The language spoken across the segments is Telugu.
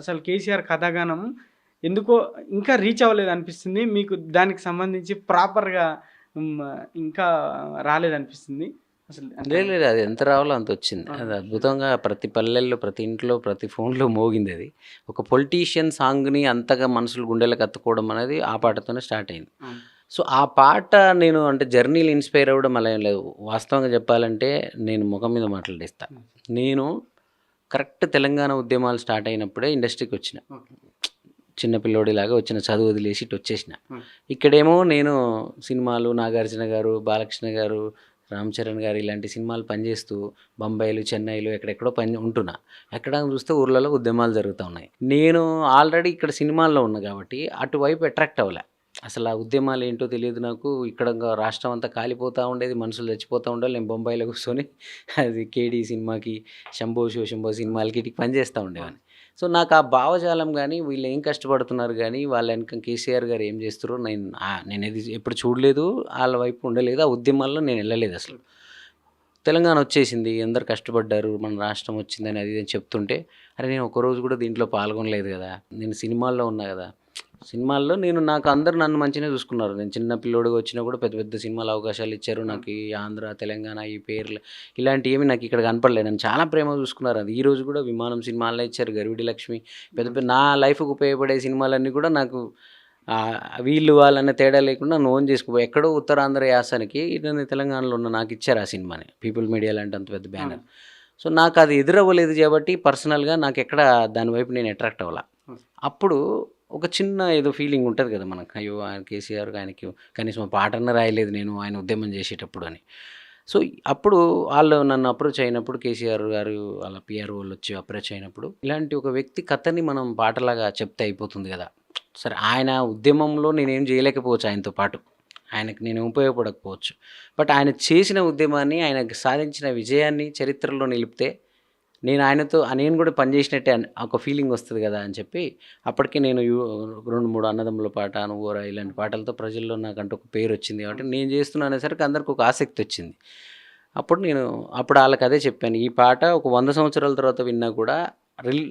అసలు కేసీఆర్ కథాగానం ఎందుకో ఇంకా రీచ్ అవ్వలేదు అనిపిస్తుంది. మీకు దానికి సంబంధించి ప్రాపర్గా ఇంకా రాలేదనిపిస్తుంది అసలు లేదు లేదు అది ఎంత రావాలో అంత వచ్చింది. అది అద్భుతంగా ప్రతి పల్లెల్లో ప్రతి ఇంట్లో ప్రతి ఫోన్లో మోగింది అది. ఒక పొలిటీషియన్ సాంగ్ని అంతగా మనుషులు గుండెలకు అత్తుకోవడం అనేది ఆ పాటతోనే స్టార్ట్ అయింది. సో ఆ పాట నేను అంటే జర్నీలు ఇన్స్పైర్ అవ్వడం అలా ఏం లేదు. వాస్తవంగా చెప్పాలంటే నేను ముఖం మీద మాట్లాడేస్తా. నేను కరెక్ట్ తెలంగాణ ఉద్యమాలు స్టార్ట్ అయినప్పుడే ఇండస్ట్రీకి వచ్చిన. ఓకే. చిన్న పిల్లోడిలాగా వచ్చిన చదువు వదిలేసి ఇటు వచ్చేసిన. ఇక్కడేమో నేను సినిమాలు నాగార్జున గారు బాలకృష్ణ గారు రామ్ చరణ్ గారు ఇలాంటి సినిమాలు పనిచేస్తూ బొంబాయిలు చెన్నైలు ఎక్కడెక్కడో పని ఉంటున్నా. ఎక్కడ చూస్తే ఊర్లలో ఉద్యమాలు జరుగుతూ ఉన్నాయి. నేను ఆల్రెడీ ఇక్కడ సినిమాల్లో ఉన్నా కాబట్టి అటువైపు అట్రాక్ట్ అవ్వలే. అసలు ఆ ఉద్యమాలు ఏంటో తెలియదు నాకు. ఇక్కడ ఇంకా రాష్ట్రం అంతా కాలిపోతూ ఉండేది మనుషులు చచ్చిపోతూ ఉండాలి. నేను బొంబాయిలో కూర్చొని అది కేడీ సినిమాకి శంభో షో శంభో సినిమాలకి ఇటుకి పనిచేస్తూ ఉండేవాడిని. సో నాకు ఆ భావజాలం కానీ వీళ్ళు ఏం కష్టపడుతున్నారు కానీ వాళ్ళ వెనక కేసీఆర్ గారు ఏం చేస్తారో నేను నేను ఇది ఎప్పుడు చూడలేదు. వాళ్ళ వైపు ఉండలేదు. ఆ ఉద్యమాల్లో నేను వెళ్ళలేదు అసలు. తెలంగాణ వచ్చేసింది. అందరు కష్టపడ్డారు. మన రాష్ట్రం వచ్చిందని అది ఇది అని చెప్తుంటే అరే నేను ఒకరోజు కూడా దీంట్లో పాల్గొనలేదు కదా. నేను సినిమాల్లో ఉన్నా కదా. సినిమాల్లో నేను నాకు అందరు నన్ను మంచిగా చూసుకున్నారు. నేను చిన్న పిల్లోడిగా వచ్చినా కూడా పెద్ద పెద్ద సినిమాలు అవకాశాలు ఇచ్చారు. నాకు ఈ ఆంధ్ర తెలంగాణ ఈ పేర్లు ఇలాంటివి ఏమి నాకు ఇక్కడ కనపడలేదు. నన్ను చాలా ప్రేమ చూసుకున్నారు. అది ఈ రోజు కూడా విమానం సినిమాల్లో ఇచ్చారు. గరివిడి లక్ష్మి పెద్ద పెద్ద నా లైఫ్కి ఉపయోగపడే సినిమాలన్నీ కూడా నాకు వీళ్ళు వాళ్ళన్న తేడా లేకుండా నోన్ చేసుకో ఎక్కడో ఉత్తరాంధ్ర యాసానికి నేను తెలంగాణలో ఉన్న నాకు ఇచ్చారు ఆ సినిమాని. పీపుల్ మీడియా లాంటి అంత పెద్ద బ్యానర్. సో నాకు అది ఎదురవ్వలేదు కాబట్టి పర్సనల్గా నాకు ఎక్కడ దాని వైపు నేను అట్రాక్ట్ అవ్వాల. అప్పుడు ఒక చిన్న ఏదో ఫీలింగ్ ఉంటుంది కదా మనకు. అయ్యో ఆయన కేసీఆర్ ఆయనకి కనీసం పాటన్న రాయలేదు నేను ఆయన ఉద్యమం చేసేటప్పుడు అని. సో అప్పుడు వాళ్ళు నన్ను అప్రోచ్ అయినప్పుడు కేసీఆర్ గారు వాళ్ళ పిఆర్ వాళ్ళు వచ్చి అప్రోచ్ అయినప్పుడు ఇలాంటి ఒక వ్యక్తి కథని మనం పాటలాగా చెప్తే అయిపోతుంది కదా. సరే ఆయన ఉద్యమంలో నేనేం చేయలేకపోవచ్చు ఆయనతో పాటు. ఆయనకు నేను ఉపయోగపడకపోవచ్చు. బట్ ఆయన చేసిన ఉద్యమాన్ని ఆయన సాధించిన విజయాన్ని చరిత్రలో నిలిపితే నేను ఆయనతో నేను కూడా పనిచేసినట్టే ఒక ఫీలింగ్ వస్తుంది కదా అని చెప్పి అప్పటికి నేను రెండు మూడు అన్నదమ్ముల పాట అనుగోరా ఇలాంటి పాటలతో ప్రజల్లో నాకంటూ ఒక పేరు వచ్చింది కాబట్టి నేను చేస్తున్నా అనేసరికి అందరికి ఒక ఆసక్తి వచ్చింది. అప్పుడు నేను అప్పుడు వాళ్ళకి అదే చెప్పాను ఈ పాట ఒక వంద సంవత్సరాల తర్వాత విన్నా కూడా రిల్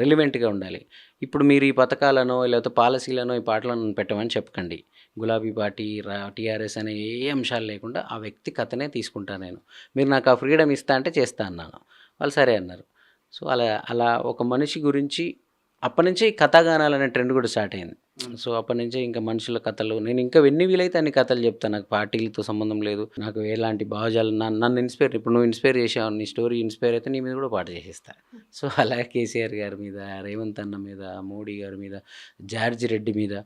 రెలివెంట్గా ఉండాలి. ఇప్పుడు మీరు ఈ పథకాలను లేకపోతే పాలసీలను ఈ పాటలను పెట్టమని చెప్పకండి. గులాబీ పార్టీ రా టీఆర్ఎస్ అనే ఏ అంశాలు లేకుండా ఆ వ్యక్తి కథనే తీసుకుంటాను నేను. మీరు నాకు ఆ ఫ్రీడమ్ ఇస్తా అంటే చేస్తా అన్నాను. వాళ్ళు సరే అన్నారు. సో అలా అలా ఒక మనిషి గురించి అప్పటి నుంచే ఈ కథాగానాలు అనే ట్రెండ్ కూడా స్టార్ట్ అయింది. సో అప్పటి నుంచే ఇంకా మనుషుల కథలు నేను ఇంకా ఎన్ని వీలైతే అన్ని కథలు చెప్తాను నాకు పార్టీలతో సంబంధం లేదు నాకు ఎలాంటి భావజాలు నన్ను నన్ను ఇన్స్పైర్ ఇప్పుడు నువ్వు ఇన్స్పైర్ చేసావు నీ స్టోరీ ఇన్స్పైర్ అయితే నీ మీద కూడా పాట చేసేస్తా. సో అలా కేసీఆర్ గారి మీద రేవంత్ అన్న మీద మోడీ గారి మీద జార్జి రెడ్డి మీద.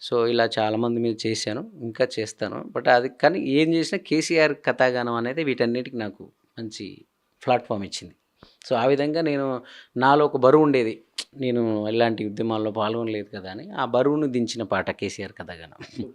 సో ఇలా చాలామంది మీద చేశాను ఇంకా చేస్తాను. బట్ అది కానీ ఏం చేసినా కేసీఆర్ కథాగానం అనేది వీటన్నిటికి నాకు మంచి ప్లాట్ఫామ్ ఇచ్చింది. సో ఆ విధంగా నేను నాలో ఒక బరువు ఉండేది. నేను ఎలాంటి ఉద్యమాల్లో పాల్గొనలేదు కదా అని. ఆ బరువును దించిన పాట కేసీఆర్ కథాగానం.